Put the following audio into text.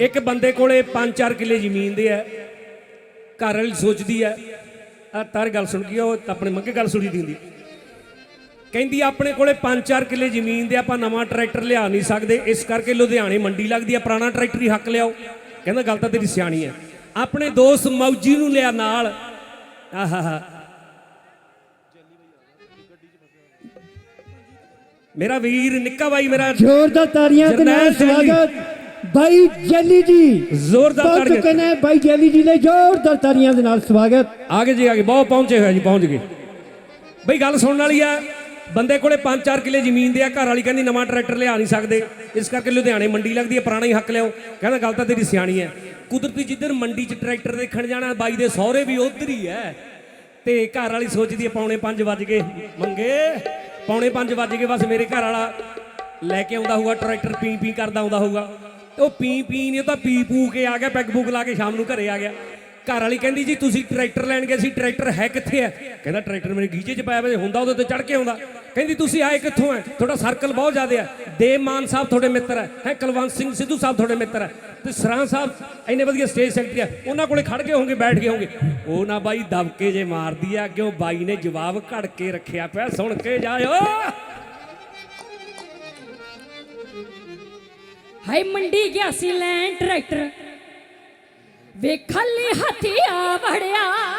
ਇੱਕ ਬੰਦੇ ਕੋਲੇ 5-4 ਕਿੱਲੇ ਜ਼ਮੀਨ ਦੇ ਆ ਘਰ ਵਾਲੀ ਸੋਚਦੀ ਆ ਆ ਤਾਰ ਗੱਲ ਸੁਣ ਗਈ ਉਹ ਆਪਣੇ ਮੰਗੇ ਗੱਲ ਸੁਣੀ ਦਿੰਦੀ ਕਹਿੰਦੀ ਆਪਣੇ ਕੋਲੇ 5-4 ਕਿੱਲੇ ਜ਼ਮੀਨ ਦੇ ਆਪਾਂ ਨਵਾਂ ਟਰੈਕਟਰ ਲਿਆ ਨਹੀਂ ਸਕਦੇ ਇਸ ਕਰਕੇ ਲੁਧਿਆਣੇ ਮੰਡੀ ਲੱਗਦੀ ਆ ਪੁਰਾਣਾ ਟਰੈਕਟਰ ਹੀ ਹੱਕ ਲਿਆਓ। ਕਹਿੰਦਾ ਗੱਲ ਤਾਂ ਤੇਰੀ ਸਿਆਣੀ ਆ। ਆਪਣੇ ਦੋਸਤ ਮੌਜੀ ਨੂੰ ਲਿਆ ਨਾਲ। ਆਹਾਹਾ। ਮੇਰਾ ਵੀਰ ਨਿੱਕਾ ਬਾਈ ਮੇਰਾ ਜ਼ੋਰਦਾਰ ਤਾੜੀਆਂ ਦੇ ਨਾਲ। ਸਵਾਗਤ। ਬਾਈ ਜੈਲੀ ਜੀ। ਜ਼ੋਰਦਾਰ ਪਹੁੰਚ ਤਾੜੀਆਂ। ਬਾਈ ਜੈਲੀ ਜੀ ਨੇ ਜ਼ੋਰਦਾਰ ਤਾੜੀਆਂ ਦੇ ਨਾਲ ਸਵਾਗਤ। ਆਗੇ ਜੀ ਆਗੇ ਬਹੁਤ ਪਹੁੰਚੇ ਹੋਏ ਜੀ ਪਹੁੰਚ ਗਏ। ਬਈ ਗੱਲ ਸੁਣਨ ਵਾਲੀ ਆ ਬੰਦੇ ਕੋਲੇ 5-4 ਕਿੱਲੇ ਜ਼ਮੀਨ ਦੇ ਆ ਘਰ ਵਾਲੀ ਕਹਿੰਦੀ ਨਵਾਂ ਟਰੈਕਟਰ ਲਿਆ ਨਹੀਂ ਸਕਦੇ। ਇਸ ਕਰਕੇ ਲੁਧਿਆਣੇ ਮੰਡੀ ਲੱਗਦੀ ਹੈ ਪੁਰਾਣਾ ਹੀ ਹੱਕ ਲਿਆਓ। ਕਹਿੰਦਾ ਗੱਲ ਤਾਂ ਤੇਰੀ ਸਿਆਣੀ ਹੈ ਕੁਦਰਤੀ ਜਿੱਧਰ ਮੰਡੀ 'ਚ ਟਰੈਕਟਰ ਦੇਖਣ ਜਾਣਾ ਬਾਈ ਦੇ ਸਹੁਰੇ ਵੀ ਉਧਰ ਹੀ ਹੈ ਤੇ ਘਰ ਵਾਲੀ ਸੋਚਦੀ ਹੈ ਪੌਣੇ 5 ਵੱਜ ਗਏ। ਮੰਗੇ ਪੌਣੇ 5 ਵੱਜ ਗਏ ਬਸ ਮੇਰੇ ਘਰ ਵਾਲਾ ਲੈ ਕੇ ਆਉਂਦਾ ਹੋਊਗਾ ਟਰੈਕਟਰ ਪੀ ਪੀ ਕਰਦਾ ਆਉਂਦਾ ਹੋਊਗਾ। ਉਹ ਪੀ ਪੀ ਨਹੀਂ, ਉਹ ਤਾਂ ਪੀ ਪੂ ਕੇ ਆ ਗਿਆ, ਪੈਗ ਪੁਗ ਲਾ ਕੇ ਸ਼ਾਮ ਨੂੰ ਘਰੇ ਆ ਗਿਆ। ਘਰ ਵਾਲੀ ਕਹਿੰਦੀ ਜੀ, ਤੁਸੀਂ ਟਰੈਕਟਰ ਲੈਣ ਗਏ ਸੀ, ਟਰੈਕਟਰ ਹੈ ਕਿੱਥੇ ਹੈ? ਕਹਿੰਦਾ, ਟਰੈਕਟਰ ਮੇਰੇ ਗੀਜੇ 'ਚ ਪਾਇਆ ਹੋਇਆ ਹੁੰਦਾ ਉਹਦੇ ਤੇ ਚੜ ਕੇ ਆਉਂਦਾ। ਕਹਿੰਦੀ, ਤੁਸੀਂ ਆਏ ਕਿੱਥੋਂ ਹੈ? ਤੁਹਾਡਾ ਸਰਕਲ ਬਹੁਤ ਜ਼ਿਆਦਾ ਹੈ। ਦੇਵ ਮਾਨ ਸਾਹਿਬ ਤੁਹਾਡੇ ਮਿੱਤਰ ਹੈ। ਹੈ, ਕੁਲਵੰਤ ਸਿੰਘ ਸਿੱਧੂ ਸਾਹਿਬ ਤੁਹਾਡੇ ਮਿੱਤਰ ਹੈ। ਤੇ ਸਰਾਂ ਸਾਹਿਬ, ਇੰਨੇ ਵਧੀਆ ਸਟੇਜ ਸੈਕਟਰੀ ਹੈ। ਉਹਨਾਂ ਕੋਲੇ ਖੜ ਗਏ ਹੋਗੇ ਬੈਠ ਗਏ ਹੋਗੇ ਉਹ ਨਾ ਬਾਈ, ਦਬਕੇ ਜੇ ਮਾਰਦੀ ਆ, ਕਿਉਂ ਬਾਈ ਨੇ ਜਵਾਬ ਘੜ ਕੇ ਰੱਖਿਆ ਪਿਆ। ਸੁਣ ਕੇ ਜਾਇਓ। ਹਾਏ ਮੰਡੀ ਗਿਆ ਸੀ ਲੈਣ ਟਰੈਕਟਰ। ਵੇਖਣ ਲਈ ਹਾਥੀ ਆ ਵੜਿਆ।